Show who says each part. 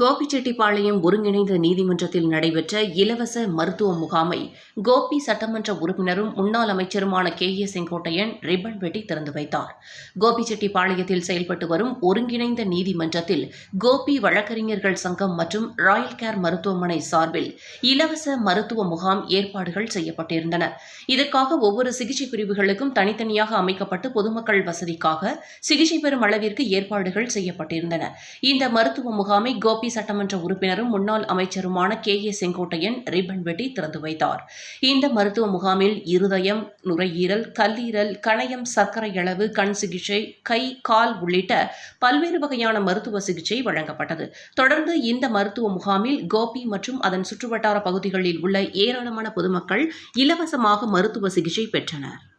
Speaker 1: கோபிச்செட்டிப்பாளையம் ஒருங்கிணைந்த நீதிமன்றத்தில் நடைபெற்ற இலவச மருத்துவ முகாமை கோபி சட்டமன்ற உறுப்பினரும் முன்னாள் அமைச்சருமான கே ஏ செங்கோட்டையன் ரிப்பன் வெட்டி திறந்து வைத்தார். கோபிச்செட்டிப்பாளையத்தில் செயல்பட்டு வரும் ஒருங்கிணைந்த நீதிமன்றத்தில் கோபி வழக்கறிஞர்கள் சங்கம் மற்றும் ராயல் கேர் மருத்துவமனை சார்பில் இலவச மருத்துவ முகாம் ஏற்பாடுகள் செய்யப்பட்டிருந்தன. இதற்காக ஒவ்வொரு சிகிச்சை பிரிவுகளுக்கும் தனித்தனியாக அமைக்கப்பட்டு பொதுமக்கள் வசதிக்காக சிகிச்சை பெறும் அளவிற்கு ஏற்பாடுகள் செய்யப்பட்டிருந்தன. இந்த மருத்துவ முகாமை கோபி சட்டமன்ற உறுப்பினரும் முன்னாள் அமைச்சருமான கே ஏ செங்கோட்டையன் ரிப்பன் வெட்டி திறந்து வைத்தார். இந்த மருத்துவ முகாமில் இருதயம் நுரையீரல் கல்லீரல் கணையம் சர்க்கரை அளவு கண் சிகிச்சை கை கால் உள்ளிட்ட பல்வேறு வகையான மருத்துவ சிகிச்சை வழங்கப்பட்டது. தொடர்ந்து இந்த மருத்துவ முகாமில் கோபி மற்றும் அதன் சுற்றுவட்டார பகுதிகளில் உள்ள ஏராளமான பொதுமக்கள் இலவசமாக மருத்துவ சிகிச்சை பெற்றனர்.